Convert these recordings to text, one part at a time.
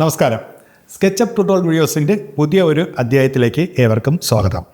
നമസ്കാരം. SketchUp tutorial വീഡിയോസിന്റെ പുതിയ ഒരു അധ്യായത്തിലേക്ക് ഏവർക്കും സ്വാഗതം.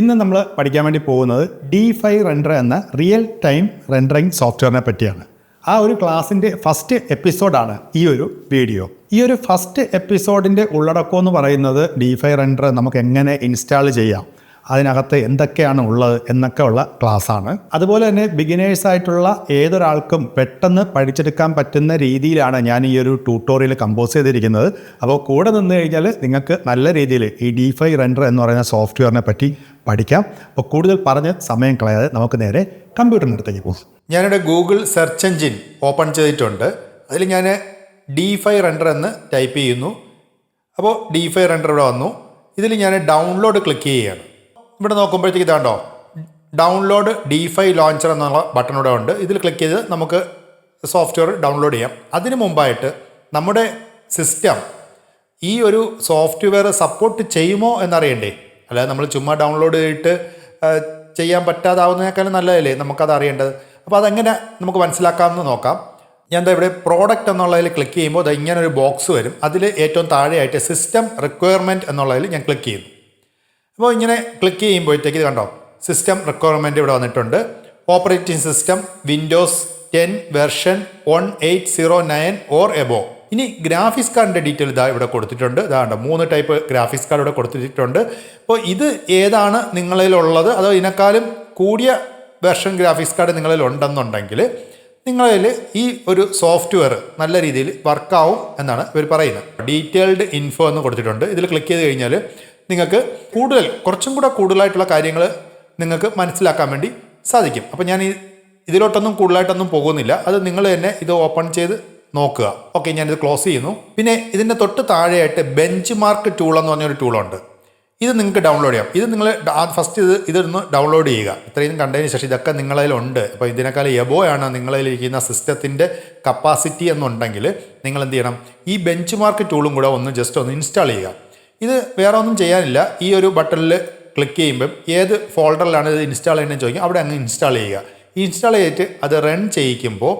ഇന്ന് നമ്മൾ പഠിക്കാൻ വേണ്ടി പോകുന്നത് ഡി ഫൈവ് റെൻഡർ എന്ന റിയൽ ടൈം റെൻഡറിങ് സോഫ്റ്റ്വെയറിനെ പറ്റിയാണ്. ആ ഒരു ക്ലാസിന്റെ ഫസ്റ്റ് എപ്പിസോഡാണ് ഈ ഒരു വീഡിയോ ഈ ഒരു ഫസ്റ്റ് എപ്പിസോഡിന്റെ ഉള്ളടക്കം എന്ന് പറയുന്നത് ഡി ഫൈവ് റെൻഡർ നമുക്ക് എങ്ങനെ ഇൻസ്റ്റാൾ ചെയ്യാം? അതിനകത്ത് എന്തൊക്കെയാണ് ഉള്ളത് എന്നൊക്കെ ഉള്ള ക്ലാസ്സാണ്. അതുപോലെ തന്നെ ബിഗിനേഴ്സ് ആയിട്ടുള്ള ഏതൊരാൾക്കും പെട്ടെന്ന് പഠിച്ചെടുക്കാൻ പറ്റുന്ന രീതിയിലാണ് ഞാൻ ഈ ഒരു ട്യൂട്ടോറിയൽ കമ്പോസ് ചെയ്തിരിക്കുന്നത്. അപ്പോൾ കൂടെ നിന്ന് കഴിഞ്ഞാൽ നിങ്ങൾക്ക് നല്ല രീതിയിൽ ഈ ഡി ഫൈ റെൻഡർ എന്ന് പറയുന്ന സോഫ്റ്റ്വെയറിനെ പറ്റി പഠിക്കാം. അപ്പോൾ കൂടുതൽ പറഞ്ഞ് സമയം കളയാതെ നമുക്ക് നേരെ കമ്പ്യൂട്ടറിനടുത്തേക്ക് പോകും. ഞാനിവിടെ ഗൂഗിൾ സെർച്ച് എഞ്ചിൻ ഓപ്പൺ ചെയ്തിട്ടുണ്ട്. അതിൽ ഞാൻ ഡി ഫൈ റെൻഡർ എന്ന് ടൈപ്പ് ചെയ്യുന്നു. അപ്പോൾ ഡി ഫൈ റെൻഡർ ഇവിടെ വന്നു. ഇതിൽ ഞാൻ ഡൗൺലോഡ് ക്ലിക്ക് ചെയ്യുകയാണ്. ഇവിടെ നോക്കുമ്പോഴത്തേക്ക് ഇതാണ്ടോ ഡൗൺലോഡ് ഡി ഫൈ ലോഞ്ചർ എന്നുള്ള ബട്ടൺ ഇവിടെ ഉണ്ട്. ഇതിൽ ക്ലിക്ക് ചെയ്ത് നമുക്ക് സോഫ്റ്റ്വെയർ ഡൗൺലോഡ് ചെയ്യാം. അതിന് മുമ്പായിട്ട് നമ്മുടെ സിസ്റ്റം ഈ ഒരു സോഫ്റ്റ്വെയർ സപ്പോർട്ട് ചെയ്യുമോ എന്നറിയണ്ടേ? അല്ലാതെ നമ്മൾ ചുമ്മാ ഡൗൺലോഡ് ചെയ്തിട്ട് ചെയ്യാൻ പറ്റാതാവുന്നതിനേക്കാളും നല്ലതല്ലേ നമുക്കത് അറിയേണ്ടത്? അപ്പോൾ അതെങ്ങനെ നമുക്ക് മനസ്സിലാക്കാമെന്ന് നോക്കാം. ഞാൻ എന്താ ഇവിടെ പ്രോഡക്റ്റ് എന്നുള്ളതിൽ ക്ലിക്ക് ചെയ്യുമ്പോൾ അത് ഇങ്ങനെ ഒരു ബോക്സ് വരും. അതിൽ ഏറ്റവും താഴെയായിട്ട് സിസ്റ്റം റിക്വയർമെന്റ് എന്നുള്ളതിൽ ഞാൻ ക്ലിക്ക് ചെയ്യുന്നു. അപ്പോൾ ഇങ്ങനെ ക്ലിക്ക് ചെയ്യുമ്പോഴത്തേക്ക് ഇത് കണ്ടോ? സിസ്റ്റം റിക്വയർമെന്റ് ഇവിടെ വന്നിട്ടുണ്ട്. Operating system Windows ten version one eight zero nine or above ഇനി ഗ്രാഫിക്സ് കാർഡിന്റെ ഡീറ്റെയിൽ ഇതാ ഇവിടെ കൊടുത്തിട്ടുണ്ട്. ഇതാ കണ്ടോ മൂന്ന് ടൈപ്പ് ഗ്രാഫിക്സ് കാർഡ് ഇവിടെ കൊടുത്തിട്ടുണ്ട്. അപ്പോൾ ഇത് ഏതാണ് നിങ്ങളിലുള്ളത്? അതോ ഇതിനേക്കാളും കൂടിയ വെർഷൻ ഗ്രാഫിക്സ് കാർഡ് നിങ്ങളിൽ ഉണ്ടെന്നുണ്ടെങ്കിൽ നിങ്ങളിൽ ഈ ഒരു സോഫ്റ്റ്വെയർ നല്ല രീതിയിൽ വർക്കാവും എന്നാണ് ഇവർ പറയുന്നത്. ഡീറ്റെയിൽഡ് ഇൻഫോ എന്ന് കൊടുത്തിട്ടുണ്ട്. ഇതിൽ ക്ലിക്ക് ചെയ്ത് കഴിഞ്ഞാൽ നിങ്ങൾക്ക് കൂടുതൽ കുറച്ചും കൂടെ കൂടുതലായിട്ടുള്ള കാര്യങ്ങൾ നിങ്ങൾക്ക് മനസ്സിലാക്കാൻ വേണ്ടി സാധിക്കും. അപ്പോൾ ഞാൻ ഈ ഇതിലോട്ടൊന്നും കൂടുതലായിട്ടൊന്നും പോകുന്നില്ല. അത് നിങ്ങൾ തന്നെ ഇത് ഓപ്പൺ ചെയ്ത് നോക്കുക. ഓക്കെ ഞാനിത് ക്ലോസ് ചെയ്യുന്നു. പിന്നെ ഇതിന്റെ തൊട്ട് താഴെയായിട്ട് ബെഞ്ച് മാർക്ക് ടൂൾ എന്ന് പറഞ്ഞൊരു ടൂളുണ്ട് ഇത് നിങ്ങൾക്ക് ഡൗൺലോഡ് ചെയ്യാം. ഇത് നിങ്ങൾ ഫസ്റ്റ് ഇത് ഇതൊന്ന് ഡൗൺലോഡ് ചെയ്യുക. ഇത്രയും കണ്ടതിന് ശേഷം ഇതൊക്കെ നിങ്ങളതിലുണ്ട് അപ്പോൾ ഇതിനേക്കാൾ എബോ ആണ് നിങ്ങളതിലിരിക്കുന്ന സിസ്റ്റത്തിന്റെ കപ്പാസിറ്റി എന്നുണ്ടെങ്കിൽ നിങ്ങൾ എന്ത് ചെയ്യണം? ഈ ബെഞ്ച് മാർക്ക് ടൂളും കൂടെ ഒന്ന് ജസ്റ്റ് ഒന്ന് ഇൻസ്റ്റാൾ ചെയ്യുക. ഇത് വേറെ ഒന്നും ചെയ്യാനില്ല. ഈ ഒരു ബട്ടണിൽ ക്ലിക്ക് ചെയ്യുമ്പം ഏത് ഫോൾഡറിലാണ് ഇത് ഇൻസ്റ്റാൾ ചെയ്യുന്നത് ചോദിക്കും. അവിടെ അങ്ങ് ഇൻസ്റ്റാൾ ചെയ്യുക. ഇൻസ്റ്റാൾ ചെയ്തിട്ട് അത് റൺ ചെയ്യിക്കുമ്പോൾ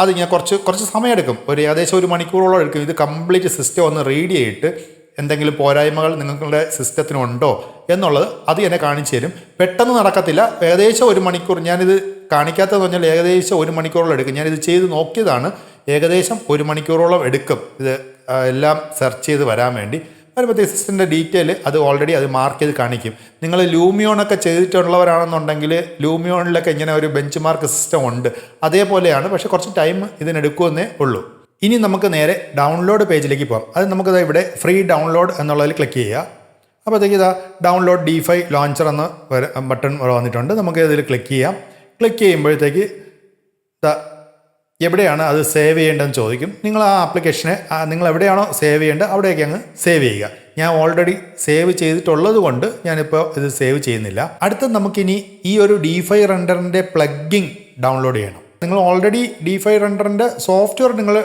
അത് ഞാൻ കുറച്ച് കുറച്ച് സമയമെടുക്കും. ഒരു ഏകദേശം ഒരു മണിക്കൂറോളം എടുക്കും. ഇത് കംപ്ലീറ്റ് സിസ്റ്റം ഒന്ന് റീഡ് ചെയ്തിട്ട് എന്തെങ്കിലും പോരായ്മകൾ നിങ്ങളുടെ സിസ്റ്റത്തിനുണ്ടോ എന്നുള്ളത് അത് എന്നെ കാണിച്ചു തരും. പെട്ടെന്ന് നടക്കത്തില്ല. ഏകദേശം ഒരു മണിക്കൂർ ഞാനിത് കാണിക്കാത്തതെന്ന് പറഞ്ഞാൽ ഏകദേശം ഒരു മണിക്കൂറോളം എടുക്കും. ഞാനിത് ചെയ്ത് നോക്കിയതാണ്. ഏകദേശം ഒരു മണിക്കൂറോളം എടുക്കും. ഇത് എല്ലാം സെർച്ച് ചെയ്ത് വരാൻ വേണ്ടി. വരുമ്പോഴത്തേക്ക് സിസ്റ്റത്തിന്റെ ഡീറ്റെയിൽ അത് ഓൾറെഡി അത് മാർക്ക് ചെയ്ത് കാണിക്കും. നിങ്ങൾ ലൂമിയോണൊക്കെ ചെയ്തിട്ടുള്ളവരാണെന്നുണ്ടെങ്കിൽ ലൂമിയോണിലൊക്കെ ഇങ്ങനെ ഒരു ബെഞ്ച് മാർക്ക് സിസ്റ്റം ഉണ്ട്. അതേപോലെയാണ് പക്ഷേ കുറച്ച് ടൈം ഇതിനെടുക്കുമെന്നേ ഉള്ളൂ. ഇനി നമുക്ക് നേരെ ഡൗൺലോഡ് പേജിലേക്ക് പോകാം. അത് നമുക്കിത് ഇവിടെ ഫ്രീ ഡൗൺലോഡ് എന്നുള്ളതിൽ ക്ലിക്ക് ചെയ്യുക. അപ്പോഴത്തേക്ക് ഇതാ ഡൗൺലോഡ് ഡി ഫൈ ലോഞ്ചർ എന്ന ബട്ടൺ വന്നിട്ടുണ്ട്. നമുക്ക് ഇതിൽ ക്ലിക്ക് ചെയ്യാം. ക്ലിക്ക് ചെയ്യുമ്പോഴത്തേക്ക് എവിടെയാണ് അത് സേവ് ചെയ്യേണ്ടതെന്ന് ചോദിക്കും. നിങ്ങൾ ആ ആപ്ലിക്കേഷനെ നിങ്ങൾ എവിടെയാണോ സേവ് ചെയ്യേണ്ടത് അവിടേക്ക് അങ്ങ് സേവ് ചെയ്യുക. ഞാൻ ഓൾറെഡി സേവ് ചെയ്തിട്ടുള്ളത് കൊണ്ട് ഞാനിപ്പോൾ ഇത് സേവ് ചെയ്യുന്നില്ല. അടുത്ത നമുക്കിനി ഈ ഒരു ഡി ഫൈ റണ്ടറിന്റെ പ്ലഗിങ് ഡൗൺലോഡ് ചെയ്യണം. നിങ്ങൾ ഓൾറെഡി ഡി ഫൈ റണ്ടറിന്റെ സോഫ്റ്റ്വെയർ നിങ്ങൾ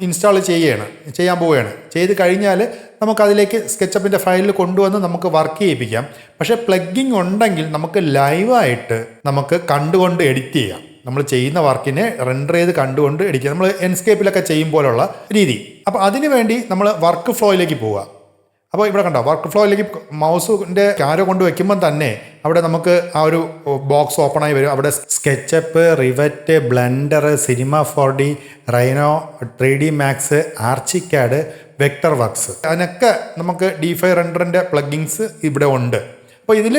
ഇൻസ്റ്റാൾ ചെയ്യുകയാണ് ചെയ്യാൻ പോവുകയാണ്. ചെയ്ത് കഴിഞ്ഞാൽ നമുക്കതിലേക്ക് സ്കെച്ചപ്പിന്റെ ഫയലിൽ കൊണ്ടുവന്ന് നമുക്ക് വർക്ക് ചെയ്യിപ്പിക്കാം. പക്ഷേ പ്ലഗിങ് ഉണ്ടെങ്കിൽ നമുക്ക് ലൈവായിട്ട് നമുക്ക് കണ്ടുകൊണ്ട് എഡിറ്റ് ചെയ്യാം. നമ്മൾ ചെയ്യുന്ന വർക്കിനെ റെൻഡർ ചെയ്ത് കണ്ടുകൊണ്ട് എഡിക്കുക നമ്മൾ എൻസ്കേപ്പിലൊക്കെ ചെയ്യും പോലുള്ള രീതി അപ്പോൾ അതിനുവേണ്ടി നമ്മൾ വർക്ക് ഫ്ലോയിലേക്ക് പോവുക. അപ്പോൾ ഇവിടെ കണ്ടോ വർക്ക് ഫ്ലോയിലേക്ക് മൗസിന്റെ ക്യാരോ കൊണ്ട് വയ്ക്കുമ്പം തന്നെ അവിടെ നമുക്ക് ആ ഒരു ബോക്സ് ഓപ്പൺ ആയി വരും. അവിടെ SketchUp Revit Blender Cinema four D Rhino three D Max ArchiCAD Vectorworks അതിനൊക്കെ നമുക്ക് ഡി ഫൈ റെൻഡറിന്റെ പ്ലഗിങ്സ് ഇവിടെ ഉണ്ട്. അപ്പോൾ ഇതിൽ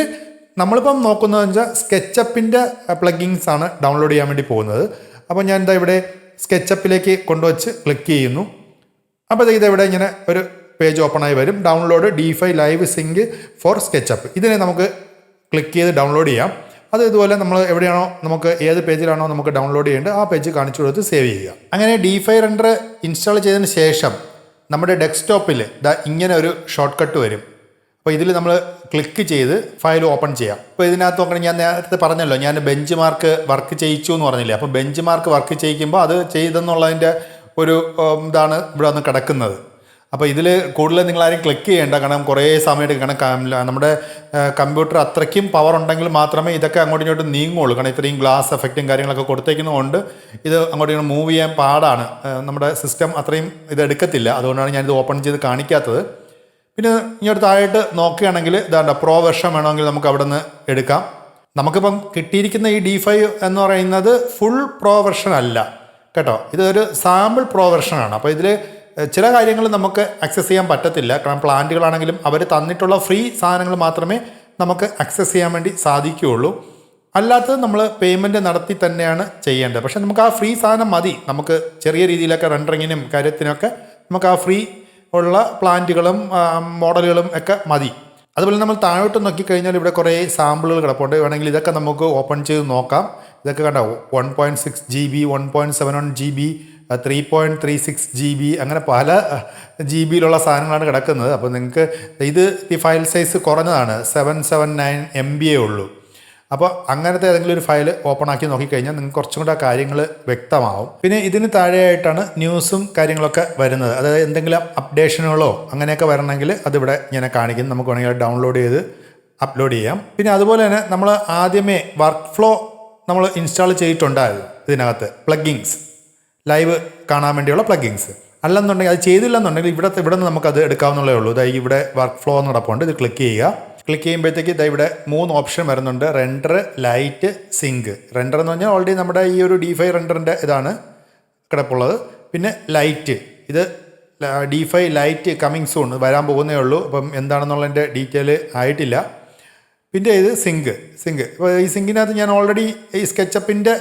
നമ്മളിപ്പം നോക്കുന്നതെന്ന് വെച്ചാൽ സ്കെച്ചപ്പിന്റെ പ്ലഗിങ്സ് ആണ് ഡൗൺലോഡ് ചെയ്യാൻ വേണ്ടി പോകുന്നത്. അപ്പോൾ ഞാൻ എന്താ ഇവിടെ സ്കെച്ചപ്പിലേക്ക് കൊണ്ടുവച്ച് ക്ലിക്ക് ചെയ്യുന്നു. അപ്പോൾ ഇത് ഇവിടെ ഇങ്ങനെ ഒരു പേജ് ഓപ്പൺ ആയി വരും. Download D five live sync for SketchUp ഇതിനെ നമുക്ക് ക്ലിക്ക് ചെയ്ത് ഡൗൺലോഡ് ചെയ്യാം. അത് ഇതുപോലെ നമ്മൾ എവിടെയാണോ നമുക്ക് ഏത് പേജിലാണോ നമുക്ക് ഡൗൺലോഡ് ചെയ്യേണ്ടത് ആ പേജ് കാണിച്ചു കൊടുത്ത് സേവ് ചെയ്യുക. അങ്ങനെ ഡി ഫൈ റണ്ടർ ഇൻസ്റ്റാൾ ചെയ്തതിന് ശേഷം നമ്മുടെ ഡെസ്ക്ടോപ്പിൽ ഇങ്ങനെ ഒരു ഷോർട്ട് കട്ട് വരും. അപ്പോൾ ഇതിൽ നമ്മൾ ക്ലിക്ക് ചെയ്ത് ഫയൽ ഓപ്പൺ ചെയ്യാം. അപ്പോൾ ഇതിനകത്ത് നോക്കണം ഞാൻ നേരത്തെ പറഞ്ഞല്ലോ ഞാൻ ബെഞ്ച് മാർക്ക് വർക്ക് ചെയ്യിച്ചു എന്ന് പറഞ്ഞില്ലേ? അപ്പോൾ ബെഞ്ച് മാർക്ക് വർക്ക് ചെയ്യിക്കുമ്പോൾ അത് ചെയ്തെന്നുള്ളതിന്റെ ഒരു ഇതാണ് ഇവിടെ വന്ന് കിടക്കുന്നത്. അപ്പോൾ ഇതിൽ കൂടുതൽ നിങ്ങൾ ആരും ക്ലിക്ക് ചെയ്യേണ്ട കാരണം കുറേ സമയം എടുക്കണം കാരണം നമ്മുടെ കമ്പ്യൂട്ടർ അത്രയ്ക്കും പവർ ഉണ്ടെങ്കിൽ മാത്രമേ ഇതൊക്കെ അങ്ങോട്ടും ഇങ്ങോട്ടും നീങ്ങുള്ളൂ. കാരണം ഇത്രയും ഗ്ലാസ് എഫക്റ്റും കാര്യങ്ങളൊക്കെ കൊടുത്തേക്കുന്നതുകൊണ്ട് ഇത് അങ്ങോട്ടും ഇങ്ങോട്ടും മൂവ് ചെയ്യാൻ പാടാണ്. നമ്മുടെ സിസ്റ്റം അത്രയും ഇത് എടുക്കത്തില്ല. അതുകൊണ്ടാണ് ഞാനിത് ഓപ്പൺ ചെയ്ത് കാണിക്കാത്തത്. പിന്നെ ഇങ്ങോട്ട് താഴോട്ട് നോക്കുകയാണെങ്കിൽ ഇതാണ്ട പ്രോ വെർഷൻ വേണമെങ്കിൽ നമുക്ക് അവിടെ നിന്ന് എടുക്കാം. നമുക്കിപ്പം കിട്ടിയിരിക്കുന്ന ഈ ഡി ഫൈവ് എന്ന് പറയുന്നത് ഫുൾ പ്രോ വെർഷൻ അല്ല. കേട്ടോ? ഇതൊരു സാമ്പിൾ പ്രോ വെർഷനാണ് അപ്പോൾ ഇതിൽ ചില കാര്യങ്ങൾ നമുക്ക് അക്സസ് ചെയ്യാൻ പറ്റത്തില്ല. കാരണം പ്ലാന്റുകളാണെങ്കിലും അവർ തന്നിട്ടുള്ള ഫ്രീ സാധനങ്ങൾ മാത്രമേ നമുക്ക് അക്സസ് ചെയ്യാൻ വേണ്ടി സാധിക്കുകയുള്ളൂ. അല്ലാത്തത് നമ്മൾ പേയ്മെന്റ് നടത്തി തന്നെയാണ് ചെയ്യേണ്ടത്. പക്ഷേ നമുക്ക് ആ ഫ്രീ സാധനം മതി. നമുക്ക് ചെറിയ രീതിയിലൊക്കെ റെൻഡറിങ്ങിനും കാര്യത്തിനൊക്കെ നമുക്ക് ആ ഫ്രീ ഉള്ള പ്ലാന്റുകളും മോഡലുകളും ഒക്കെ മതി. അതുപോലെ നമ്മൾ താഴോട്ട് നോക്കിക്കഴിഞ്ഞാൽ ഇവിടെ കുറേ സാമ്പിളുകൾ കിടപ്പുണ്ട്. വേണമെങ്കിൽ ഇതൊക്കെ നമുക്ക് ഓപ്പൺ ചെയ്ത് നോക്കാം. ഇതൊക്കെ കണ്ടോ? One point six G B one point seven one G B three point three six G B അങ്ങനെ പല ജി ബിയിലുള്ള സാധനങ്ങളാണ് കിടക്കുന്നത്. അപ്പോൾ നിങ്ങൾക്ക് ഇത് ഈ ഫയൽ സൈസ് കുറഞ്ഞതാണ്. Seven seven nine M B A ഉള്ളൂ. അപ്പോൾ അങ്ങനത്തെ ഏതെങ്കിലും ഒരു ഫയൽ ഓപ്പൺ ആക്കി നോക്കിക്കഴിഞ്ഞാൽ നിങ്ങൾക്ക് കുറച്ചും കൂടെ കാര്യങ്ങൾ വ്യക്തമാവും. പിന്നെ ഇതിന് താഴെയായിട്ടാണ് ന്യൂസും കാര്യങ്ങളൊക്കെ വരുന്നത്. അതായത് എന്തെങ്കിലും അപ്ഡേഷനുകളോ അങ്ങനെയൊക്കെ വരണമെങ്കിൽ അതിവിടെ ഇങ്ങനെ കാണിക്കും നമുക്ക് വേണമെങ്കിൽ ഡൗൺലോഡ് ചെയ്ത് അപ്ലോഡ് ചെയ്യാം. പിന്നെ അതുപോലെ തന്നെ നമ്മൾ ആദ്യമേ വർക്ക് ഫ്ലോ നമ്മൾ ഇൻസ്റ്റാൾ ചെയ്തിട്ടുണ്ടായിരുന്നു ഇതിനകത്ത്. പ്ലഗിങ്സ് ലൈവ് കാണാൻ വേണ്ടിയുള്ള പ്ലഗിങ്സ് അല്ലെന്നുണ്ടെങ്കിൽ അത് ചെയ്തില്ലെന്നുണ്ടെങ്കിൽ ഇവിടെ ഇവിടെ നിന്ന് നമുക്കത് എടുക്കാവുന്നതേ ഉള്ളൂ. ഇതാ ഇവിടെ വർക്ക് ഫ്ലോ നടപ്പുണ്ട്. ഇത് ക്ലിക്ക് ചെയ്യുക. ക്ലിക്ക് ചെയ്യുമ്പോഴത്തേക്ക് ഇതാ ഇവിടെ മൂന്ന് ഓപ്ഷൻ വരുന്നുണ്ട്. റെൻഡർ ലൈറ്റ് സിങ്ക് റെൻഡർ എന്ന് പറഞ്ഞാൽ ഓൾറെഡി നമ്മുടെ ഈ ഒരു ഡി ഫൈ റെൻഡറിന്റെ ഇതാണ് കിടപ്പുള്ളത്. പിന്നെ ലൈറ്റ് ഇത് D five light coming soon വരാൻ പോകുന്നേ ഉള്ളൂ. അപ്പം എന്താണെന്നുള്ളതിന്റെ ഡീറ്റെയിൽ ആയിട്ടില്ല. പിന്നെ ഇത് സിങ്ക് സിങ്ക് അപ്പോൾ ഈ സിങ്കിനകത്ത് ഞാൻ ഓൾറെഡി ഈ സ്കെച്ചപ്പിന്റെ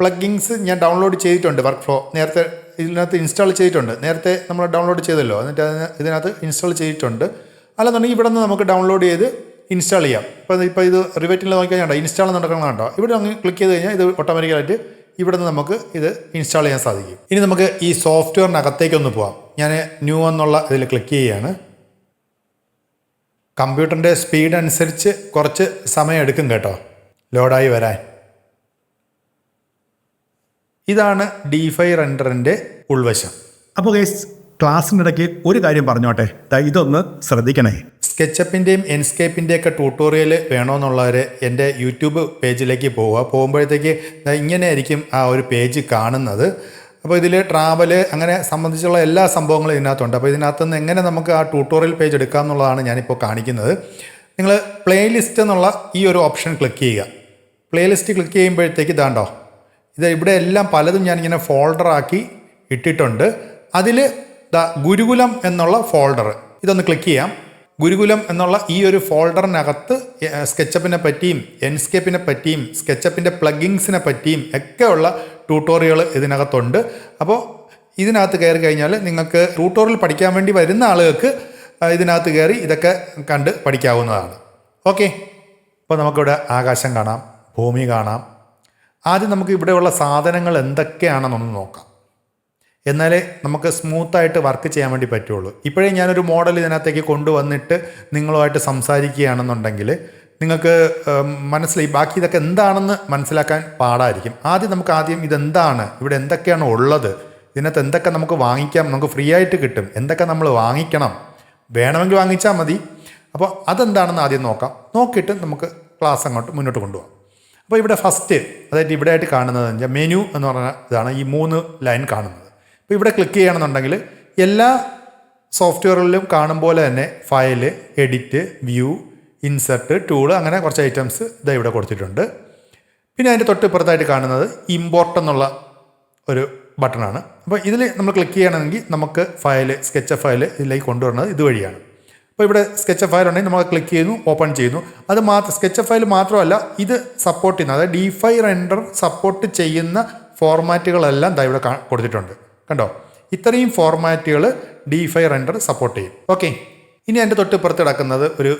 പ്ലഗിങ്സ് ഞാൻ ഡൗൺലോഡ് ചെയ്തിട്ടുണ്ട് വർക്ക് ഫ്ലോ നേരത്തെ ഇതിനകത്ത് ഇൻസ്റ്റാൾ ചെയ്തിട്ടുണ്ട്. നേരത്തെ നമ്മൾ ഡൗൺലോഡ് ചെയ്തല്ലോ. എന്നിട്ട് അതിന് ഇതിനകത്ത് ഇൻസ്റ്റാൾ ചെയ്തിട്ടുണ്ട്. അല്ലെന്നുണ്ടെങ്കിൽ ഇവിടെ നിന്ന് നമുക്ക് ഡൗൺലോഡ് ചെയ്ത് ഇൻസ്റ്റാൾ ചെയ്യാം. ഇപ്പോൾ ഇപ്പോൾ ഇത് റിവേറ്റിൽ നോക്കിക്കഴിഞ്ഞാൽ ഇൻസ്റ്റാൾ നടക്കണം കണ്ടോ? ഇവിടെ അങ്ങ് ക്ലിക്ക് ചെയ്ത് കഴിഞ്ഞാൽ ഇത് ഓട്ടോമാറ്റിക്കലായിട്ട് ഇവിടെ നിന്ന് നമുക്ക് ഇത് ഇൻസ്റ്റാൾ ചെയ്യാൻ സാധിക്കും. ഇനി നമുക്ക് ഈ സോഫ്റ്റ്വെയറിനകത്തേക്കൊന്ന് പോവാം. ഞാൻ ന്യൂ എന്നുള്ള ഇതിൽ ക്ലിക്ക് ചെയ്യുകയാണ്. കമ്പ്യൂട്ടറിന്റെ സ്പീഡ് അനുസരിച്ച് കുറച്ച് സമയം എടുക്കും കേട്ടോ. ലോഡായി വരാൻ. ഇതാണ് ഡി ഫൈ റെൻഡറിന്റെ ഉൾവശം. അപ്പോൾ ക്ലാസ്സിനിടയ്ക്ക് ഒരു കാര്യം പറഞ്ഞോട്ടെ? ഇതൊന്ന് ശ്രദ്ധിക്കണേ. സ്കെച്ചപ്പിന്റെയും എൻസ്കേപ്പിന്റെയൊക്കെ ട്യൂട്ടോറിയൽ വേണമെന്നുള്ളവർ എന്റെ യൂട്യൂബ് പേജിലേക്ക് പോവുക. പോകുമ്പോഴത്തേക്ക് ഇങ്ങനെ ഇങ്ങനെയായിരിക്കും ആ ഒരു പേജ് കാണുന്നത്. അപ്പോൾ ഇതിൽ ട്രാവൽ അങ്ങനെ സംബന്ധിച്ചുള്ള എല്ലാ സംഭവങ്ങളും ഇതിനകത്തുണ്ട്. അപ്പോൾ ഇതിനകത്ത് നിന്ന് എങ്ങനെ നമുക്ക് ആ ട്യൂട്ടോറിയൽ പേജ് എടുക്കാം എന്നുള്ളതാണ് ഞാനിപ്പോൾ കാണിക്കുന്നത്. നിങ്ങൾ പ്ലേലിസ്റ്റ് എന്നുള്ള ഈ ഒരു ഓപ്ഷൻ ക്ലിക്ക് ചെയ്യുക. പ്ലേലിസ്റ്റ് ക്ലിക്ക് ചെയ്യുമ്പോഴത്തേക്ക് ഇതാണ്ടോ? ഇത് ഇവിടെ എല്ലാം പലതും ഞാനിങ്ങനെ ഫോൾഡറാക്കി ഇട്ടിട്ടുണ്ട്. അതിൽ ദാ ഗുരുകുലം എന്നുള്ള ഫോൾഡർ. ഇതൊന്ന് ക്ലിക്ക് ചെയ്യാം. ഗുരുകുലം എന്നുള്ള ഈ ഒരു ഫോൾഡറിനകത്ത് സ്കെച്ചപ്പിനെ പറ്റിയും എൻസ്കേപ്പിനെ പറ്റിയും സ്കെച്ചപ്പിന്റെ പ്ലഗിങ്സിനെ പറ്റിയും ഒക്കെയുള്ള ട്യൂട്ടോറിയൽ ഇതിനകത്തുണ്ട്. അപ്പോൾ ഇതിനകത്ത് കയറി കഴിഞ്ഞാൽ നിങ്ങൾക്ക് ട്യൂട്ടോറിയൽ പഠിക്കാൻ വേണ്ടി വരുന്ന ആളുകൾക്ക് ഇതിനകത്ത് കയറി ഇതൊക്കെ കണ്ട് പഠിക്കാവുന്നതാണ്. ഓക്കെ. അപ്പോൾ നമുക്കിവിടെ ആകാശം കാണാം ഭൂമി കാണാം. ആദ്യം നമുക്ക് ഇവിടെയുള്ള സാധനങ്ങൾ എന്തൊക്കെയാണെന്നൊന്ന് നോക്കാം. എന്നാലേ നമുക്ക് സ്മൂത്തായിട്ട് വർക്ക് ചെയ്യാൻ വേണ്ടി പറ്റുള്ളൂ. ഇപ്പോഴേ ഞാനൊരു മോഡൽ ഇതിനകത്തേക്ക് കൊണ്ടുവന്നിട്ട് നിങ്ങളുമായിട്ട് സംസാരിക്കുകയാണെന്നുണ്ടെങ്കിൽ നിങ്ങൾക്ക് മനസ്സിലായി ബാക്കി ഇതൊക്കെ എന്താണെന്ന് മനസ്സിലാക്കാൻ പാടായിരിക്കും. ആദ്യം നമുക്ക് ആദ്യം ഇതെന്താണ് ഇവിടെ എന്തൊക്കെയാണ് ഉള്ളത് ഇതിനകത്ത് എന്തൊക്കെ നമുക്ക് വാങ്ങിക്കാം നമുക്ക് ഫ്രീ ആയിട്ട് കിട്ടും എന്തൊക്കെ നമ്മൾ വാങ്ങിക്കണം വേണമെങ്കിൽ വാങ്ങിച്ചാൽ മതി. അപ്പോൾ അതെന്താണെന്ന് ആദ്യം നോക്കാം. നോക്കിയിട്ട് നമുക്ക് ക്ലാസ് അങ്ങോട്ട് മുന്നോട്ട് കൊണ്ടുപോകാം. അപ്പോൾ ഇവിടെ ഫസ്റ്റ് അതായത് ഇവിടെ ആയിട്ട് കാണുന്നത് മെനു എന്ന് പറഞ്ഞ ഇതാണ് ഈ മൂന്ന് ലൈൻ കാണുന്നത്. അപ്പോൾ ഇവിടെ ക്ലിക്ക് ചെയ്യണമെന്നുണ്ടെങ്കിൽ എല്ലാ സോഫ്റ്റ്വെയറുകളിലും കാണും പോലെ തന്നെ file edit view insert tool അങ്ങനെ കുറച്ച് ഐറ്റംസ് ഇതാ ഇവിടെ കൊടുത്തിട്ടുണ്ട്. പിന്നെ അതിന്റെ തൊട്ടിപ്പുറത്തായിട്ട് കാണുന്നത് ഇമ്പോർട്ട് എന്നുള്ള ഒരു ബട്ടണാണ് അപ്പോൾ ഇതിൽ നമ്മൾ ക്ലിക്ക് ചെയ്യണമെങ്കിൽ നമുക്ക് ഫയൽ സ്കെച്ച് ഫയൽ ഇതിലേക്ക് കൊണ്ടുവരുന്നത് ഇതുവഴിയാണ്. അപ്പോൾ ഇവിടെ സ്കെച്ച് ഫയൽ ഉണ്ടെങ്കിൽ നമ്മൾ ക്ലിക്ക് ചെയ്യുന്നു ഓപ്പൺ ചെയ്യുന്നു. അത് മാത്രം സ്കെച്ച് ഫയൽ മാത്രമല്ല ഇത് സപ്പോർട്ട് ചെയ്യുന്ന. അതായത് ഡി ഫൈ റെൻഡർ സപ്പോർട്ട് ചെയ്യുന്ന ഫോർമാറ്റുകളെല്ലാം ദാ ഇവിടെ കൊടുത്തിട്ടുണ്ട്. കണ്ടോ? ഇത്രയും ഫോർമാറ്റുകൾ ഡി ഫൈ റെൻഡർ സപ്പോർട്ട് ചെയ്യും. ഓക്കെ ഇനി എന്റെ തൊട്ട് പുറത്ത് കിടക്കുന്നത് ഒരു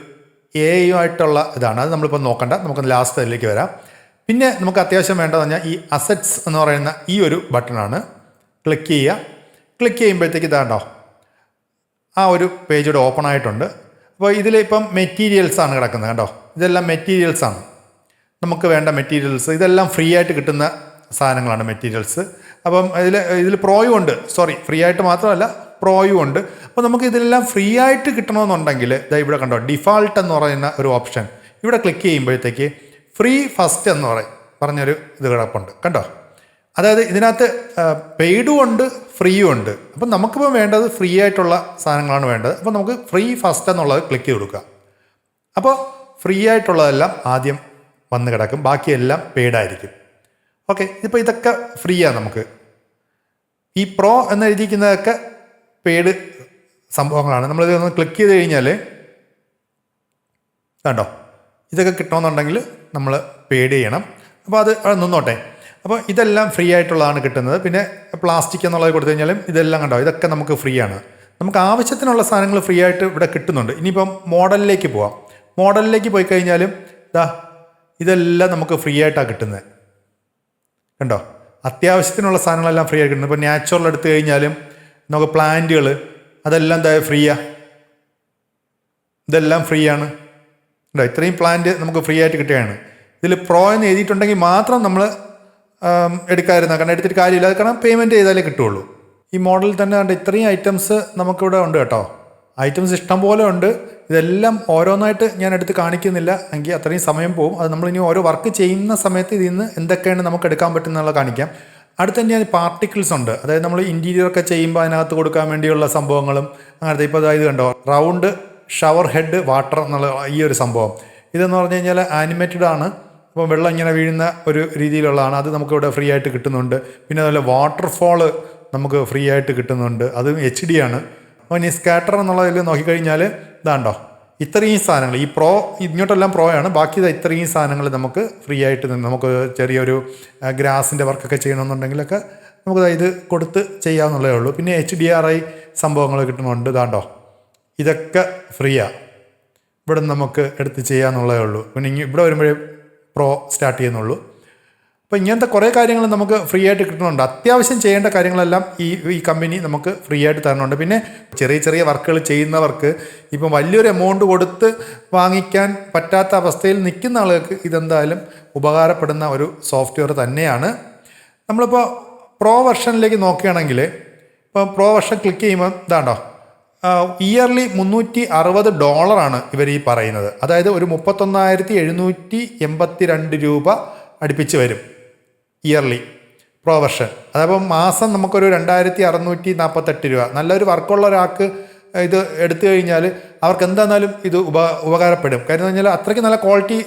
എ ആയിട്ടുള്ള ഇതാണ്. അത് നമ്മളിപ്പോൾ നോക്കണ്ട. നമുക്ക് ലാസ്റ്റ് അതിലേക്ക് വരാം. പിന്നെ നമുക്ക് അത്യാവശ്യം വേണ്ടതെന്ന് പറഞ്ഞാൽ ഈ അസറ്റ്സ് എന്ന് പറയുന്ന ഈ ഒരു ബട്ടണാണ് ക്ലിക്ക് ചെയ്യുക. ക്ലിക്ക് ചെയ്യുമ്പോഴത്തേക്ക് ഇതാണ്ടോ ആ ഒരു പേജ് ഇവിടെ ഓപ്പൺ ആയിട്ടുണ്ട്. അപ്പോൾ ഇതിൽ ഇപ്പം മെറ്റീരിയൽസ് ആണ് കിടക്കുന്നത് കേട്ടോ ഇതെല്ലാം മെറ്റീരിയൽസ് ആണ്. നമുക്ക് വേണ്ട മെറ്റീരിയൽസ് ഇതെല്ലാം ഫ്രീ ആയിട്ട് കിട്ടുന്ന സാധനങ്ങളാണ് മെറ്റീരിയൽസ് അപ്പം ഇതിൽ ഇതിൽ പ്രോയും ഉണ്ട്. സോറി ഫ്രീ ആയിട്ട് മാത്രമല്ല പ്രോയും ഉണ്ട്. അപ്പോൾ നമുക്ക് ഇതിലെല്ലാം ഫ്രീ ആയിട്ട് കിട്ടണമെന്നുണ്ടെങ്കിൽ ഇതാ ഇവിടെ കണ്ടോ ഡിഫാൾട്ട് എന്ന് പറയുന്ന ഒരു ഓപ്ഷൻ ഇവിടെ ക്ലിക്ക് ചെയ്യുമ്പോഴത്തേക്ക് ഫ്രീ ഫസ്റ്റ് എന്ന് പറയും പറഞ്ഞൊരു ഇത് കിടപ്പുണ്ട്. കണ്ടോ? അതായത് ഇതിനകത്ത് പെയ്ഡും ഉണ്ട് ഫ്രീയും ഉണ്ട്. അപ്പം നമുക്കിപ്പോൾ വേണ്ടത് ഫ്രീ ആയിട്ടുള്ള സാധനങ്ങളാണ് വേണ്ടത്. അപ്പോൾ നമുക്ക് ഫ്രീ ഫസ്റ്റ് എന്നുള്ളത് ക്ലിക്ക് ചെയ്ത് കൊടുക്കുക അപ്പോൾ ഫ്രീ ആയിട്ടുള്ളതെല്ലാം ആദ്യം വന്ന് കിടക്കും. ബാക്കിയെല്ലാം പെയ്ഡായിരിക്കും ഓക്കെ ഇപ്പോൾ ഇതൊക്കെ ഫ്രീയാണ് നമുക്ക്. ഈ പ്രോ എന്ന് എഴുതിയിരിക്കുന്നതൊക്കെ പെയ്ഡ് സംഭവങ്ങളാണ്. നമ്മളിത് ഒന്ന് ക്ലിക്ക് ചെയ്ത് കഴിഞ്ഞാൽ കണ്ടോ? ഇതൊക്കെ കിട്ടണമെന്നുണ്ടെങ്കിൽ നമ്മൾ പേഡ് ചെയ്യണം. അപ്പോൾ അത് നിന്നോട്ടെ. അപ്പോൾ ഇതെല്ലാം ഫ്രീ ആയിട്ടുള്ളതാണ് കിട്ടുന്നത്. പിന്നെ പ്ലാസ്റ്റിക് എന്നുള്ളത് കൊടുത്തു കഴിഞ്ഞാലും ഇതെല്ലാം കണ്ടോ? ഇതൊക്കെ നമുക്ക് ഫ്രീ ആണ്. നമുക്ക് ആവശ്യത്തിനുള്ള സാധനങ്ങൾ ഫ്രീ ആയിട്ട് ഇവിടെ കിട്ടുന്നുണ്ട്. ഇനിയിപ്പം മോഡലിലേക്ക് പോവാം. മോഡലിലേക്ക് പോയി കഴിഞ്ഞാലും ഇതാ ഇതെല്ലാം നമുക്ക് ഫ്രീ ആയിട്ടാണ് കിട്ടുന്നത്. കണ്ടോ? അത്യാവശ്യത്തിനുള്ള സാധനങ്ങളെല്ലാം ഫ്രീ കിട്ടുന്നത് ഇപ്പോൾ നാച്ചുറൽ എടുത്തു കഴിഞ്ഞാലും നമുക്ക് പ്ലാന്റുകൾ അതെല്ലാം എന്താ ഫ്രീയാ ഇതെല്ലാം ഫ്രീ ആണ്. കേട്ടോ ഇത്രയും പ്ലാന്റ് നമുക്ക് ഫ്രീ ആയിട്ട് കിട്ടുകയാണ്. ഇതിൽ പ്രോ എന്ന് എഴുതിയിട്ടുണ്ടെങ്കിൽ മാത്രം നമ്മൾ എടുക്കാതിരുന്ന. കാരണം എടുത്തിട്ട് കാര്യമില്ല. അത് കാരണം പേയ്മെന്റ് ചെയ്താലേ കിട്ടുള്ളൂ ഈ മോഡലിൽ തന്നെ കണ്ട് ഇത്രയും ഐറ്റംസ് നമുക്കിവിടെ ഉണ്ട് കേട്ടോ. ഐറ്റംസ് ഇഷ്ടം പോലെ ഉണ്ട്. ഇതെല്ലാം ഓരോന്നായിട്ട് ഞാൻ എടുത്ത് കാണിക്കുന്നില്ല. എങ്കിൽ അത്രയും സമയം പോകും അത് നമ്മളിനി ഓരോ വർക്ക് ചെയ്യുന്ന സമയത്ത് ഇതിൽ നിന്ന് എന്തൊക്കെയാണ് നമുക്ക് എടുക്കാൻ പറ്റുന്നുള്ള കാണിക്കാം. അടുത്ത് തന്നെ പാർട്ടിക്കിൾസ് ഉണ്ട്. അതായത് നമ്മൾ ഇന്റീരിയർ ഒക്കെ ചെയ്യുമ്പോൾ അതിനകത്ത് കൊടുക്കാൻ വേണ്ടിയുള്ള സംഭവങ്ങളും അങ്ങനത്തെ ഇപ്പോൾ അതായത് കണ്ടോ? റൗണ്ട് ഷവർ ഹെഡ് വാട്ടർ എന്നുള്ള ഈ ഒരു സംഭവം. ഇതെന്ന് പറഞ്ഞു കഴിഞ്ഞാൽ ആനിമേറ്റഡ് ആണ്. അപ്പോൾ വെള്ളം ഇങ്ങനെ വീഴുന്ന ഒരു രീതിയിലുള്ളതാണ്. അത് നമുക്കിവിടെ ഫ്രീ ആയിട്ട് കിട്ടുന്നുണ്ട്. പിന്നെ അതുപോലെ വാട്ടർഫോൾ നമുക്ക് ഫ്രീ ആയിട്ട് കിട്ടുന്നുണ്ട്. അതും എച്ച് ഡി ആണ്. അപ്പോൾ ഇനി സ്കാറ്റർ എന്നുള്ളതിൽ നോക്കിക്കഴിഞ്ഞാൽ ഇതാണ്ടോ. ഇത്രയും സാധനങ്ങൾ. ഈ പ്രോ ഇങ്ങോട്ടെല്ലാം പ്രോ ആണ്. ബാക്കി ഇതാ ഇത്രയും സാധനങ്ങൾ നമുക്ക് ഫ്രീ ആയിട്ട് നിന്ന് നമുക്ക് ചെറിയൊരു ഗ്രാസിന്റെ വർക്കൊക്കെ ചെയ്യണമെന്നുണ്ടെങ്കിലൊക്കെ നമുക്ക് ഇത് കൊടുത്ത് ചെയ്യാമെന്നുള്ളതേ ഉള്ളൂ. പിന്നെ എച്ച് ഡി ആർ ഐ സംഭവങ്ങൾ കിട്ടുന്നുണ്ട്. ഇതാണ്ടോ. ഇതൊക്കെ ഫ്രീയാണ് ഇവിടെ നമുക്ക് എടുത്ത് ചെയ്യാമെന്നുള്ളതേ ഉള്ളൂ. പിന്നെ ഇവിടെ വരുമ്പോഴേ പ്രോ സ്റ്റാർട്ട് ചെയ്യുന്നുള്ളൂ. അപ്പോൾ ഇങ്ങനത്തെ കുറേ കാര്യങ്ങൾ നമുക്ക് ഫ്രീ ആയിട്ട് കിട്ടുന്നുണ്ട്. അത്യാവശ്യം ചെയ്യേണ്ട കാര്യങ്ങളെല്ലാം ഈ ഈ കമ്പനി നമുക്ക് ഫ്രീ ആയിട്ട് തരുന്നുണ്ട്. പിന്നെ ചെറിയ ചെറിയ വർക്കുകൾ ചെയ്യുന്നവർക്ക് ഇപ്പം വലിയൊരു എമൗണ്ട് കൊടുത്ത് വാങ്ങിക്കാൻ പറ്റാത്ത അവസ്ഥയിൽ നിൽക്കുന്ന ആളുകൾക്ക് ഇതെന്തായാലും ഉപകാരപ്പെടുന്ന ഒരു സോഫ്റ്റ്വെയർ തന്നെയാണ്. നമ്മളിപ്പോൾ പ്രോ വെർഷനിലേക്ക് നോക്കുകയാണെങ്കിൽ ഇപ്പോൾ പ്രോ വെർഷൻ ക്ലിക്ക് ചെയ്യുമ്പോൾ ഇതാണ്ടോ ഇയർലി മുന്നൂറ്റി അറുപത് ഡോളറാണ് ഇവർ ഈ പറയുന്നത്. അതായത് ഒരു മുപ്പത്തൊന്നായിരത്തി എഴുന്നൂറ്റി എൺപത്തി രണ്ട് രൂപ അടുപ്പിച്ച് വരും. ഇയർലി പ്രോവർഷൻ അതപ്പം മാസം നമുക്കൊരു രണ്ടായിരത്തി അറുന്നൂറ്റി നാൽപ്പത്തെട്ട് രൂപ. നല്ലൊരു വർക്കുള്ള ഒരാൾക്ക് ഇത് എടുത്തു കഴിഞ്ഞാൽ അവർക്ക് എന്താന്നാലും ഇത് ഉപ ഉപകാരപ്പെടും. കാര്യം എന്ന് പറഞ്ഞാൽ അത്രയ്ക്ക് നല്ല ക്വാളിറ്റി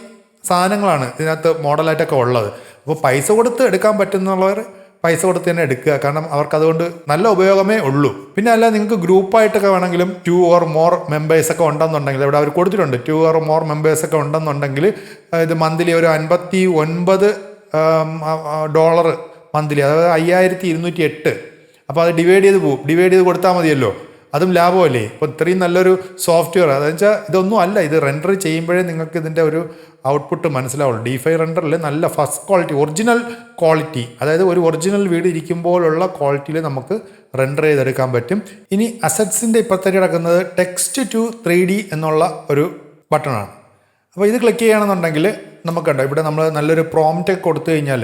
സാധനങ്ങളാണ് ഇതിനകത്ത് മോഡലായിട്ടൊക്കെ ഉള്ളത്. അപ്പോൾ പൈസ കൊടുത്ത് എടുക്കാൻ പറ്റുന്നുള്ളവർ പൈസ കൊടുത്ത് തന്നെ എടുക്കുക. കാരണം അവർക്ക് അതുകൊണ്ട് നല്ല ഉപയോഗമേ ഉള്ളൂ. പിന്നെ അല്ല നിങ്ങൾക്ക് ഗ്രൂപ്പായിട്ടൊക്കെ വേണമെങ്കിലും ടു ഓർ മോർ മെമ്പേഴ്സൊക്കെ ഉണ്ടെന്നുണ്ടെങ്കിൽ ഇവിടെ അവർ കൊടുത്തിട്ടുണ്ട് ടു ഓർ മോർ മെമ്പേഴ്സൊക്കെ ഉണ്ടെന്നുണ്ടെങ്കിൽ ഇത് മന്ത്ലി ഒരു അൻപത്തി ഒൻപത് ഡോളർ മന്ത്ലി അതായത് അയ്യായിരത്തി ഇരുന്നൂറ്റി എട്ട് അപ്പോൾ അത് ഡിവൈഡ് ചെയ്ത് പോകും ഡിവൈഡ് ചെയ്ത് കൊടുത്താൽ മതിയല്ലോ. അതും ലാഭമല്ലേ? ഇപ്പോൾ ഇത്രയും നല്ലൊരു സോഫ്റ്റ്വെയർ അതെന്ന് വെച്ചാൽ ഇതൊന്നും അല്ല. ഇത് റെൻഡർ ചെയ്യുമ്പോഴേ നിങ്ങൾക്ക് ഇതിന്റെ ഒരു ഔട്ട്പുട്ട് മനസ്സിലാവുള്ളൂ. ഡി ഫൈ റെൻഡറിൽ നല്ല ഫസ്റ്റ് ക്വാളിറ്റി ഒറിജിനൽ ക്വാളിറ്റി അതായത് ഒരു ഒറിജിനൽ വീട് ഇരിക്കുമ്പോഴുള്ള ക്വാളിറ്റിയിൽ നമുക്ക് റെൻഡർ ചെയ്തെടുക്കാൻ പറ്റും. ഇനി അസറ്റ്സിന്റെ ഇപ്പോഴത്തേക്ക് കിടക്കുന്നത് ടെക്സ്റ്റ് ടു ത്രീ എന്നുള്ള ഒരു ബട്ടണാണ് അപ്പോൾ ഇത് ക്ലിക്ക് ചെയ്യുകയാണെന്നുണ്ടെങ്കിൽ നമുക്കുണ്ടോ. ഇവിടെ നമ്മൾ നല്ലൊരു പ്രോംറ്റ് കൊടുത്തു കഴിഞ്ഞാൽ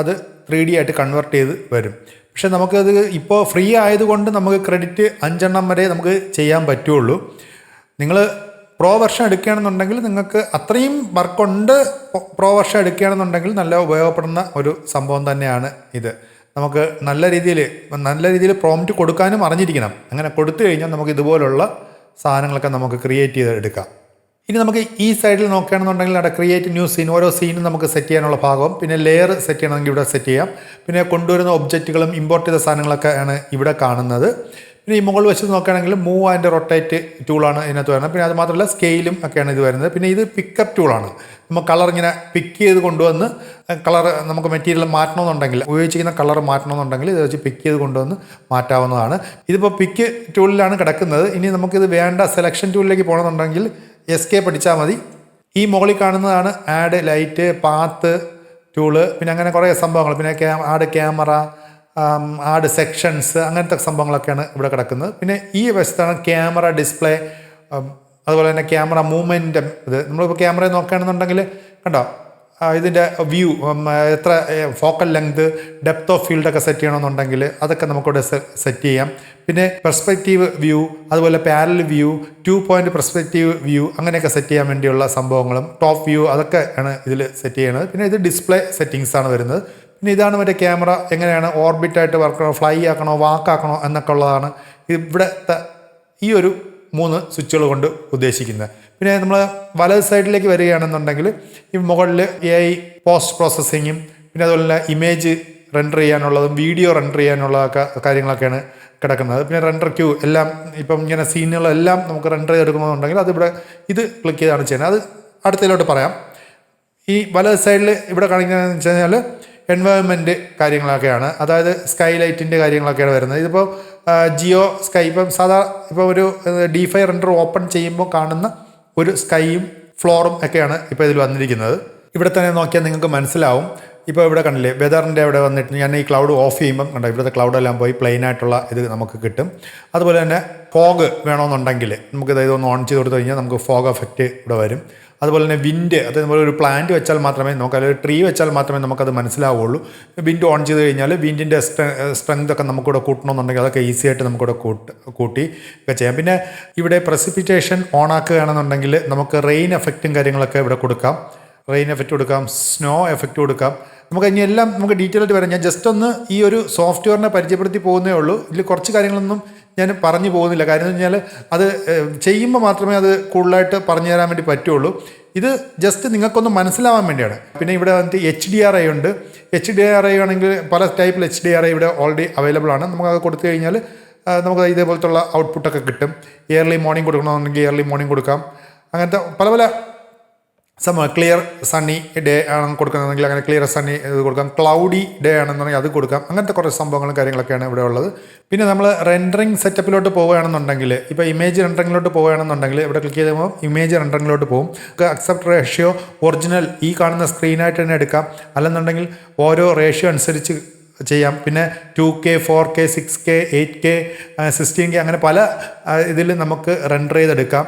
അത് ത്രീ ഡി ആയിട്ട് കൺവെർട്ട് ചെയ്ത് വരും. പക്ഷേ നമുക്കത് ഇപ്പോൾ ഫ്രീ ആയതുകൊണ്ട് നമുക്ക് ക്രെഡിറ്റ് അഞ്ചെണ്ണം വരെ നമുക്ക് ചെയ്യാൻ പറ്റുള്ളൂ. നിങ്ങൾ പ്രോ വെർഷൻ എടുക്കുകയാണെന്നുണ്ടെങ്കിൽ നിങ്ങൾക്ക് അത്രയും വർക്കുണ്ട് പ്രോ വെർഷൻ എടുക്കുകയാണെന്നുണ്ടെങ്കിൽ നല്ല ഉപയോഗപ്പെടുന്ന ഒരു സംഭവം തന്നെയാണ് ഇത്. നമുക്ക് നല്ല രീതിയിൽ നല്ല രീതിയിൽ പ്രോംറ്റ് കൊടുക്കാനും അറിഞ്ഞിരിക്കണം. അങ്ങനെ കൊടുത്തു കഴിഞ്ഞാൽ നമുക്ക് ഇതുപോലുള്ള സാധനങ്ങളൊക്കെ നമുക്ക് ക്രിയേറ്റ് ചെയ്ത് എടുക്കാം. ഇനി നമുക്ക് ഈ സൈഡിൽ നോക്കുകയാണെന്നുണ്ടെങ്കിൽ അവിടെ ക്രിയേറ്റ് ന്യൂ സീൻ ഓരോ സീനും നമുക്ക് സെറ്റ് ചെയ്യാനുള്ള ഭാഗവും പിന്നെ ലെയർ സെറ്റ് ചെയ്യണമെങ്കിൽ ഇവിടെ സെറ്റ് ചെയ്യാം. പിന്നെ കൊണ്ടുവരുന്ന ഒബ്ജക്റ്റുകളും ഇമ്പോർട്ട് ചെയ്ത സാധനങ്ങളൊക്കെ ആണ് ഇവിടെ കാണുന്നത്. പിന്നെ ഈ മുകൾ വശത്ത് നോക്കുകയാണെങ്കിൽ മൂവ് ആൻഡ് റൊട്ടേറ്റ് ടൂളാണ് ഇതിനകത്ത് വരുന്നത്. പിന്നെ അതുമാത്രമല്ല സ്കെയിലും ഒക്കെയാണ് ഇത് വരുന്നത്. പിന്നെ ഇത് പിക്കപ്പ് ടൂളാണ് നമുക്ക് കളർ ഇങ്ങനെ പിക്ക് ചെയ്ത് കൊണ്ടുവന്ന് കളർ നമുക്ക് മെറ്റീരിയൽ മാറ്റണമെന്നുണ്ടെങ്കിൽ ഉപയോഗിച്ചിരിക്കുന്ന കളർ മാറ്റണമെന്നുണ്ടെങ്കിൽ ഇത് വെച്ച് പിക്ക് ചെയ്ത് കൊണ്ടുവന്ന് മാറ്റാവുന്നതാണ്. ഇതിപ്പോൾ പിക്ക് ടൂളിലാണ് കിടക്കുന്നത്. ഇനി നമുക്കിത് വേണ്ട സെലക്ഷൻ ടൂളിലേക്ക് പോകണമെന്നുണ്ടെങ്കിൽ എസ് കെ പഠിച്ചാൽ മതി. ഈ മുകളിൽ കാണുന്നതാണ് ആഡ് ലൈറ്റ് പാത്ത് ടൂൾ പിന്നെ അങ്ങനെ കുറേ സംഭവങ്ങൾ. പിന്നെ ക്യാ ആഡ് ക്യാമറ ആഡ് സെക്ഷൻസ് അങ്ങനത്തെ സംഭവങ്ങളൊക്കെയാണ് ഇവിടെ കിടക്കുന്നത്. പിന്നെ ഈ വശത്താണ് ക്യാമറ ഡിസ്പ്ലേ അതുപോലെ തന്നെ ക്യാമറ മൂവ്മെന്റും ഇത് നമ്മളിപ്പോൾ ക്യാമറ നോക്കുകയാണെന്നുണ്ടെങ്കിൽ കണ്ടോ? ഇതിന്റെ വ്യൂ എത്ര focal length depth of field ഒക്കെ സെറ്റ് ചെയ്യണമെന്നുണ്ടെങ്കിൽ അതൊക്കെ നമുക്കിവിടെ സെറ്റ് ചെയ്യാം. പിന്നെ പെർസ്പെക്റ്റീവ് വ്യൂ അതുപോലെ parallel view two point perspective view അങ്ങനെയൊക്കെ സെറ്റ് ചെയ്യാൻ വേണ്ടിയുള്ള സംഭവങ്ങളും ടോപ്പ് വ്യൂ അതൊക്കെ ആണ് ഇതിൽ സെറ്റ് ചെയ്യുന്നത്. പിന്നെ ഇത് ഡിസ്പ്ലേ സെറ്റിങ്സ് ആണ് വരുന്നത്. പിന്നെ ഇതാണ് മറ്റേ ക്യാമറ എങ്ങനെയാണ് ഓർബിറ്റായിട്ട് വർക്ക് ഫ്ലൈ ആക്കണോ വാക്കാക്കണോ എന്നൊക്കെ ഉള്ളതാണ്. ഇവിടെ ഈ ഒരു മൂന്ന് സ്വിച്ചുകൾ കൊണ്ട് ഉദ്ദേശിക്കുന്നത്. പിന്നെ നമ്മൾ വലത് സൈഡിലേക്ക് വരികയാണെന്നുണ്ടെങ്കിൽ ഈ മുകളിൽ എ ഐ പോസ്റ്റ് പ്രോസസ്സിങ്ങും പിന്നെ അതുപോലെ തന്നെ ഇമേജ് റെൻഡർ ചെയ്യാനുള്ളതും വീഡിയോ റെൻഡർ ചെയ്യാനുള്ളതൊക്കെ കാര്യങ്ങളൊക്കെയാണ് കിടക്കുന്നത്. പിന്നെ റെൻഡർ ക്യൂ എല്ലാം ഇപ്പം ഇങ്ങനെ സീനുകളെല്ലാം നമുക്ക് റെൻഡർ ചെയ്തെടുക്കണമെന്നുണ്ടെങ്കിൽ അതിവിടെ ഇത് ക്ലിക്ക് ചെയ്താണ് ചെയ്യുന്നത്. അത് അടുത്തതിലോട്ട് പറയാം. ഈ വലത് സൈഡിൽ ഇവിടെ കാണിക്കുന്നതെന്ന് വെച്ച് കഴിഞ്ഞാൽ എൻവയോൺമെന്റ് കാര്യങ്ങളൊക്കെയാണ്. അതായത് സ്കൈ ലൈറ്റിന്റെ കാര്യങ്ങളൊക്കെയാണ് വരുന്നത്. ഇതിപ്പോൾ ജിയോ സ്കൈ ഇപ്പം സാധാ ഇപ്പോൾ ഒരു ഡി ഫൈ റെൻഡർ ഓപ്പൺ ചെയ്യുമ്പോൾ കാണുന്ന ഒരു സ്കൈയും ഫ്ലോറും ഒക്കെയാണ് ഇപ്പോൾ ഇതിൽ വന്നിരിക്കുന്നത്. ഇവിടെ തന്നെ നോക്കിയാൽ നിങ്ങൾക്ക് മനസ്സിലാവും. ഇപ്പോൾ ഇവിടെ കണ്ടില്ലേ വെതറിന്റെ അവിടെ വന്നിട്ട് ഞാൻ ഈ ക്ലൗഡ് ഓഫ് ചെയ്യുമ്പം കണ്ടോ ഇവിടുത്തെ ക്ലൗഡ് എല്ലാം പോയി പ്ലെയിൻ ആയിട്ടുള്ള ഇത് നമുക്ക് കിട്ടും. അതുപോലെ തന്നെ ഫോഗ് വേണമെന്നുണ്ടെങ്കിൽ നമുക്ക് ഇതൊന്ന് ഓൺ ചെയ്ത് കൊടുത്തു കഴിഞ്ഞാൽ നമുക്ക് ഫോഗ് എഫക്റ്റ് ഇവിടെ വരും. അതുപോലെ തന്നെ വിൻഡ് അത് നമ്മൾ ഒരു പ്ലാന്റ് വെച്ചാൽ മാത്രമേ നമുക്ക് അല്ലെങ്കിൽ ട്രീ വെച്ചാൽ മാത്രമേ നമുക്കത് മനസ്സിലാവുള്ളൂ. വിൻഡ് ഓൺ ചെയ്ത് കഴിഞ്ഞാൽ വിൻഡിന്റെ സ്ട്രെങ്ത് ഒക്കെ നമുക്കിവിടെ കൂട്ടണമെന്നുണ്ടെങ്കിൽ അതൊക്കെ ഈസി ആയിട്ട് നമുക്കിവിടെ കൂട്ട് കൂട്ടി ഒക്കെ ചെയ്യാം. പിന്നെ ഇവിടെ പ്രസിപ്പിറ്റേഷൻ ഓൺ ആക്കുകയാണെന്നുണ്ടെങ്കിൽ നമുക്ക് റെയിൻ എഫക്റ്റും കാര്യങ്ങളൊക്കെ ഇവിടെ കൊടുക്കാം. റെയിൻ എഫക്റ്റ് കൊടുക്കാം സ്നോ എഫക്റ്റ് കൊടുക്കാം. നമുക്ക് ഇനി എല്ലാം നമുക്ക് ഡീറ്റെയിൽ ആയിട്ട് വരാം. ഞാൻ ജസ്റ്റ് ഒന്ന് ഈ ഒരു സോഫ്റ്റ്വെയറിനെ പരിചയപ്പെടുത്തി പോകുന്നേ ഉള്ളൂ. ഇതിൽ കുറച്ച് കാര്യങ്ങളൊന്നും ഞാൻ പറഞ്ഞു പോകുന്നില്ല. കാര്യം എന്ന് വെച്ചാൽ അത് ചെയ്യുമ്പോൾ മാത്രമേ അത് കൂടുതലായിട്ട് പറഞ്ഞു തരാൻ വേണ്ടി പറ്റുള്ളൂ. ഇത് ജസ്റ്റ് നിങ്ങൾക്കൊന്ന് മനസ്സിലാവാൻ വേണ്ടിയാണ്. പിന്നെ ഇവിടെ വന്നിട്ട് എച്ച് ഡി ആർ ഐ ഉണ്ട്. എച്ച് ഡി ആർ ഐ ആണെങ്കിൽ പല ടൈപ്പിൽ എച്ച് ഡി ആർ ഐ ഇവിടെ ഓൾറെഡി അവൈലബിൾ ആണ്. നമുക്ക് അത് കൊടുത്തു കഴിഞ്ഞാൽ നമുക്ക് ഇതേപോലത്തുള്ള ഔട്ട്പുട്ടൊക്കെ കിട്ടും. ഇയർലി മോർണിംഗ് കൊടുക്കണമെന്നുണ്ടെങ്കിൽ ഇയർലി മോർണിംഗ് കൊടുക്കാം. അങ്ങനത്തെ പല പല സമ ക്ലിയർ സണ്ണി ഡേ ആണ് കൊടുക്കുന്നതെങ്കിൽ അങ്ങനെ ക്ലിയർ സണ്ണി ഇത് കൊടുക്കാം. ക്ലൗഡി ഡേ ആണെന്നുണ്ടെങ്കിൽ അത് കൊടുക്കാം. അങ്ങനത്തെ കുറേ സംഭവങ്ങളും കാര്യങ്ങളൊക്കെയാണ് ഇവിടെ ഉള്ളത്. പിന്നെ നമ്മൾ റെൻഡറിങ് സെറ്റപ്പിലോട്ട് പോവുകയാണെന്നുണ്ടെങ്കിൽ ഇപ്പോൾ ഇമേജ് റെൻഡറിങ്ങിലോട്ട് പോവുകയാണെന്നുണ്ടെങ്കിൽ ഇവിടെ ക്ലിക്ക് ചെയ്തുമ്പോൾ ഇമേജ് റെൻഡറിങ്ങിലോട്ട് പോകും. അക്സെപ്റ്റ് റേഷ്യോ ഒറിജിനൽ ഈ കാണുന്ന സ്ക്രീനായിട്ട് തന്നെ എടുക്കാം. അല്ലെന്നുണ്ടെങ്കിൽ ഓരോ റേഷ്യോ അനുസരിച്ച് ചെയ്യാം. പിന്നെ two K four K six K eight K sixteen K അങ്ങനെ പല ഇതിൽ നമുക്ക് റെൻഡർ ചെയ്തെടുക്കാം.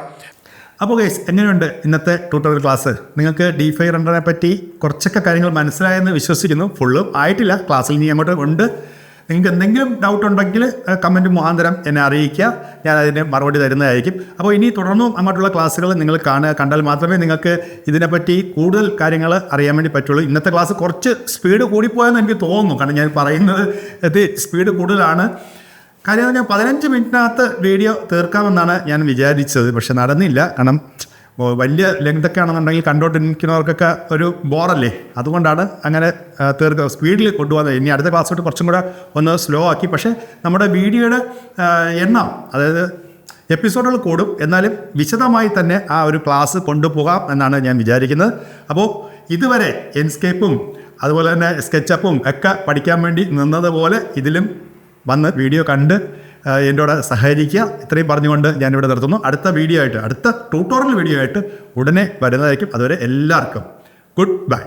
അപ്പോൾ ഗൈസ് എങ്ങനെയുണ്ട് ഇന്നത്തെ ട്യൂട്ടോറിയൽ ക്ലാസ് നിങ്ങൾക്ക് ഡി ഫൈ റണ്ടറിനെ പറ്റി കുറച്ചൊക്കെ കാര്യങ്ങൾ മനസ്സിലായെന്ന് വിശ്വസിക്കുന്നു. ഫുള്ളും ആയിട്ടില്ല. ക്ലാസ്സിൽ ഇനി അങ്ങോട്ട് ഉണ്ട്. നിങ്ങൾക്ക് എന്തെങ്കിലും ഡൗട്ട് ഉണ്ടെങ്കിൽ കമന്റ് മുഖാന്തരം എന്നെ അറിയിക്കുക. ഞാൻ അതിന് മറുപടി തരുന്നതായിരിക്കും. അപ്പോൾ ഇനി തുടർന്നും അങ്ങോട്ടുള്ള ക്ലാസ്സുകൾ നിങ്ങൾ കാണുക. കണ്ടാൽ മാത്രമേ നിങ്ങൾക്ക് ഇതിനെപ്പറ്റി കൂടുതൽ കാര്യങ്ങൾ അറിയാൻ വേണ്ടി പറ്റുള്ളൂ. ഇന്നത്തെ ക്ലാസ് കുറച്ച് സ്പീഡ് കൂടിപ്പോയെന്ന് എനിക്ക് തോന്നുന്നു. കാരണം ഞാൻ പറയുന്നത് സ്പീഡ് കൂടുതലാണ്. കാര്യം ഞാൻ പതിനഞ്ച് മിനിറ്റിനകത്ത് വീഡിയോ തീർക്കാമെന്നാണ് ഞാൻ വിചാരിച്ചത്. പക്ഷെ നടന്നില്ല. കാരണം വലിയ ലെങ്തൊക്കെ ആണെന്നുണ്ടെങ്കിൽ കണ്ടോണ്ടിരിക്കുന്നവർക്കൊക്കെ ഒരു ബോറല്ലേ? അതുകൊണ്ടാണ് അങ്ങനെ തീർക്ക സ്പീഡിൽ കൊണ്ടുപോകുന്നത്. ഇനി അടുത്ത ക്ലാസ് തൊട്ട് കുറച്ചും കൂടെ ഒന്ന് സ്ലോ ആക്കി. പക്ഷേ നമ്മുടെ വീഡിയോയുടെ എണ്ണം അതായത് എപ്പിസോഡുകൾ കൂടും. എന്നാലും വിശദമായി തന്നെ ആ ഒരു ക്ലാസ് കൊണ്ടുപോകാം എന്നാണ് ഞാൻ വിചാരിക്കുന്നത്. അപ്പോൾ ഇതുവരെ എൻസ്കേപ്പും അതുപോലെ തന്നെ സ്കെച്ചപ്പും ഒക്കെ പഠിക്കാൻ വേണ്ടി നിന്നതുപോലെ ഇതിലും വന്ന് വീഡിയോ കണ്ട് എന്നോട് സഹകരിക്കുക. ഇത്രയും പറഞ്ഞുകൊണ്ട് ഞാനിവിടെ നിർത്തുന്നു. അടുത്ത വീഡിയോ ആയിട്ട് അടുത്ത ട്യൂട്ടോറിയൽ വീഡിയോ ആയിട്ട് ഉടനെ വരുന്നതായിരിക്കും. അതുവരെ എല്ലാവർക്കും ഗുഡ് ബൈ